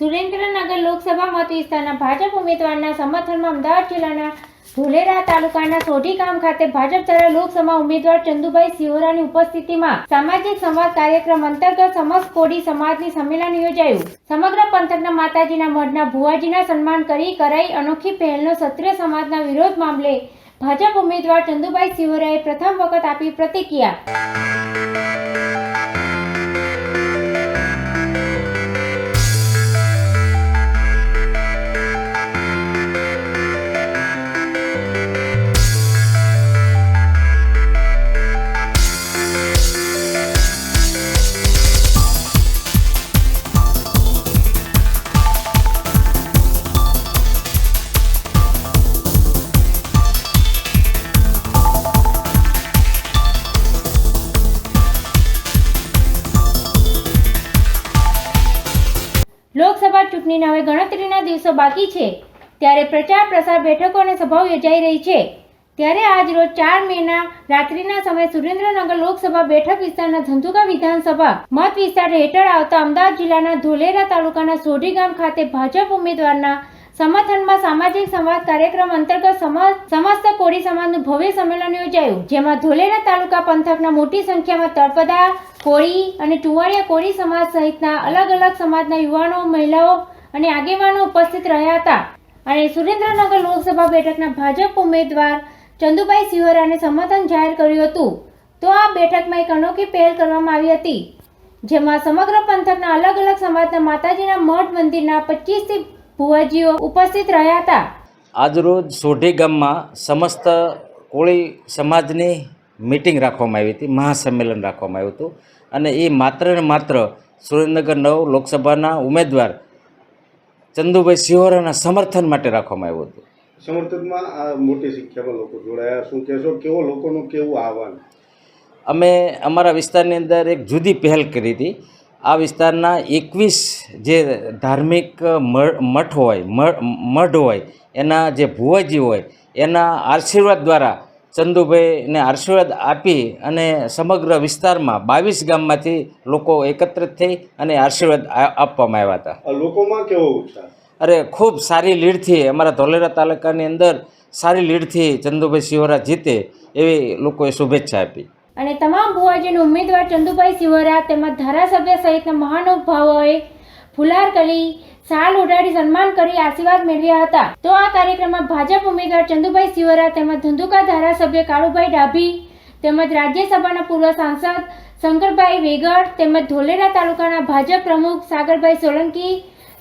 લોકસભા મત વિસ્તારના ભાજપ ઉમેદવારના સમર્થનમાં અમદાવાદ જિલ્લાના ધોલેરા તાલુકાના સોઢી ગામ ખાતે ભાજપ દ્વારા લોકસભા ઉમેદવાર ચંદુભાઈ સિહોરાની ઉપસ્થિતિમાં સામાજિક સંવાદ કાર્યક્રમ અંતર્ગત સમસ્ત કોડી સમાજની સંમેલન યોજાયું. સમગ્ર પંથકના માતાજીના મઢના ભુવાજીના સન્માન કરી, કરાઈ અનોખી પહેલનો ક્ષત્રિય સમાજના વિરોધ મામલે ભાજપ ઉમેદવાર ચંદુભાઈ સિહોરાએ પ્રથમ વખત આપી પ્રતિક્રિયા. ચૂંટણીના હવે ગણતરીના દિવસો બાકી છે. ત્યારે પ્રચાર પ્રસાર બેઠકો અને સભાઓ યોજાઈ રહી છે. ત્યારે આજ રોજ ચાર મેના રાત્રિના સમયે સુરેન્દ્રનગર લોકસભા બેઠક વિસ્તારના ધંધુકા વિધાનસભા મત વિસ્તાર હેઠળ આવતા અમદાવાદ જિલ્લાના ધોલેરા તાલુકાના સોઢી ગામ ખાતે ભાજપ ઉમેદવારના સમર્થનમાં સામાજિક સંવાદ કાર્યક્રમ અંતર્ગત સમ- સમસ્ત કોળી સમાજનું ભવ્ય સંમેલન યોજાયું, જેમાં ધોલેરા તાલુકા પંથકના મોટી સંખ્યામાં તળપદા કોળી અને ચુવાડિયા કોળી સમાજ સહિતના અલગ અલગ સમાજના યુવાનો, મહિલાઓ અને આગેવાનો ઉપસ્થિત રહ્યા હતા. અને સુરેન્દ્રનગર લોકસભા બેઠકના ભાજપ ઉમેદવાર ચંદુભાઈ સિહોરાને સમર્થન જાહેર કર્યું હતું. તો આ બેઠકમાં એક અનોખી પહેલ કરવામાં આવી હતી, જેમાં સમગ્ર પંથકના અલગ અલગ સમાજના માતાજીના મઠ મંદિરના પચીસથી ભુવાજીઓ ઉપસ્થિત રહ્યા હતા. આજરોજ સોઢી ગામમાં સમસ્ત કોળી સમાજની મિટિંગ રાખવામાં આવી હતી, મહાસંમેલન રાખવામાં આવ્યું હતું. અને એ માત્ર ને માત્ર સુરેન્દ્રનગર નવ લોકસભાના ઉમેદવાર ચંદુભાઈ સિહોરાના સમર્થન માટે રાખવામાં આવ્યું હતું. સમર્થનમાં આ મોટી સંખ્યામાં લોકો જોડાયા. શું કહેશો? કેવો લોકોનું કેવું આહવાન? અમે અમારા વિસ્તારની અંદર એક જુદી પહેલ કરી હતી. આ વિસ્તારના એકવીસ જે ધાર્મિક મઠ હોય મઢ હોય એના જે ભુવાજી હોય એના આશીર્વાદ દ્વારા ચંદુભાઈને આશીર્વાદ આપી અને સમગ્ર વિસ્તારમાં બાવીસ ગામમાંથી લોકો એકત્રિત થઈ અને આશીર્વાદ આપવામાં આવ્યા હતા. લોકોમાં કેવો ઉત્સાહ? અરે ખૂબ સારી લીડથી અમારા ધોલેરા તાલુકાની અંદર સારી લીડથી ચંદુભાઈ શિવરા જીતે એવી લોકોએ શુભેચ્છા આપી. અને તમામ ભુવાજીનો ઉમેદવાર ચંદુભાઈ શિવરા તેમજ ધારાસભ્ય સહિતના મહાનુભાવોએ ફુલાર કરી શાલ ઉડાડી સન્માન કરી, આશીર્વાદ મેળવ્યા હતા. તો આ કાર્યક્રમમાં ભાજપ ઉમેદવાર ચંદુભાઈ સિવરા તેમજ ધંધુકા ધારાસભ્ય કાળુભાઈ ડાભી, તેમજ રાજ્યસભાના પૂર્વ સાંસદ શંકરભાઈ વેગડ, તેમજ ધોલેરા તાલુકાના ભાજપ પ્રમુખ સાગરભાઈ સોલંકી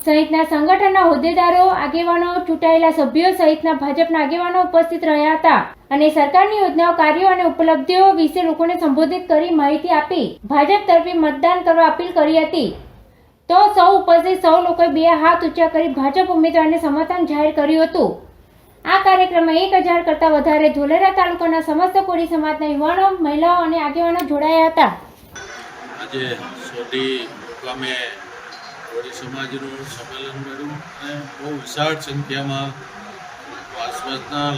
સહિતના સંગઠનના હોદ્દેદારો, આગેવાનો, ચૂંટાયેલા સભ્યો સહિતના ભાજપના આગેવાનો ઉપસ્થિત રહ્યા હતા અને સરકારની યોજનાઓ, કાર્યો અને ઉપલબ્ધિઓ વિશે લોકોને સંબોધિત કરી માહિતી આપી. ભાજપ તરફી મતદાન કરવા અપીલ કરી હતી. તો સૌ ઉપસ્થિત સૌ લોકોએ બે હાથ ઊંચા કરી ભાજપ ઉમેદવારને સમર્થન જાહેર કર્યું હતું. આ કાર્યક્રમમાં એક હજાર કરતાં વધારે ધોલેરા તાલુકાના સમસ્ત કોળી સમાજના યુવાનો, મહિલાઓ અને આગેવાનો જોડાયા હતા. આજે સોઢી મુકામે કોળી સમાજનું સંમેલન મળ્યું અને બહુ વિશાળ સંખ્યામાં આસપાસના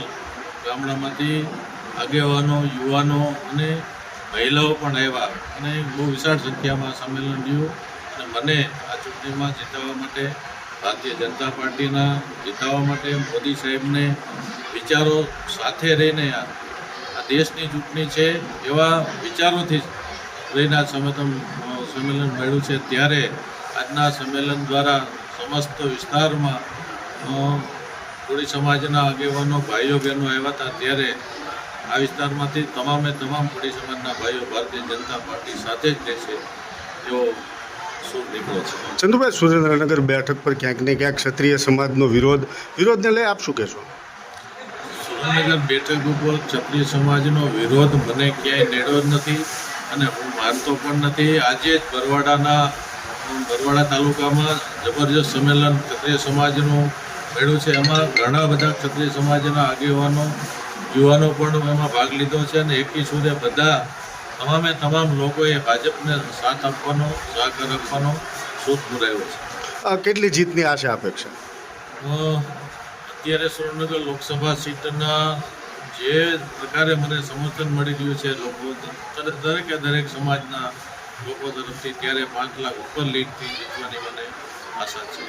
ગામડામાંથી આગેવાનો, યુવાનો અને મહિલાઓ પણ આવ્યા અને બહુ વિશાળ સંખ્યામાં સંમેલન રહ્યું અને મને આ ચૂંટણીમાં જીતાવવા માટે ભારતીય જનતા પાર્ટીના જીતાવવા માટે મોદી સાહેબને વિચારો સાથે રહીને આ દેશની ચૂંટણી છે એવા વિચારોથી રહીને આ સંમેલન સંમેલન મળ્યું છે. ત્યારે આજના સંમેલન દ્વારા સમસ્ત વિસ્તારમાં કોળી સમાજના આગેવાનો, ભાઈઓ, બહેનો આવ્યા હતા. ત્યારે આ વિસ્તારમાંથી તમામે તમામ કોળી સમાજના ભાઈઓ ભારતીય જનતા પાર્ટી સાથે જ રહેશે તેઓ ચંદુભાઈ સુરેન્દ્રનગર બેઠક પર ક્યાંક ને ક્યાંક ક્ષત્રિય સમાજનો વિરોધ. વિરોધને લઈ આપ શું કહેશો? સુરેન્દ્રનગર બેઠક ઉપર ક્ષત્રિય સમાજનો વિરોધ મને ક્યાંય નેડો જ નથી અને હું માનતો પણ નથી. આજે જ બરવાડાના, બરવાડા તાલુકામાં જબરજસ્ત સંમેલન ક્ષત્રિય સમાજનું મળ્યું છે. એમાં ઘણા બધા ક્ષત્રિય સમાજના આગેવાનો, યુવાનો પણ એમાં ભાગ લીધો છે અને એકી સુધે બધા તમામે તમામ લોકોએ ભાજપને સાથ આપવાનો સહકાર આપવાનો શોધ પુરાવ્યો છે. આ કેટલી જીતની આશા અપેક્ષા? અત્યારે સુરેન્દ્રનગર લોકસભા સીટના જે પ્રકારે મને સમર્થન મળી રહ્યું છે લોકો દરેકે દરેક સમાજના લોકો તરફથી ત્યારે પાંચ લાખ ઉપર લીડથી જીતવાની મને આશા છે.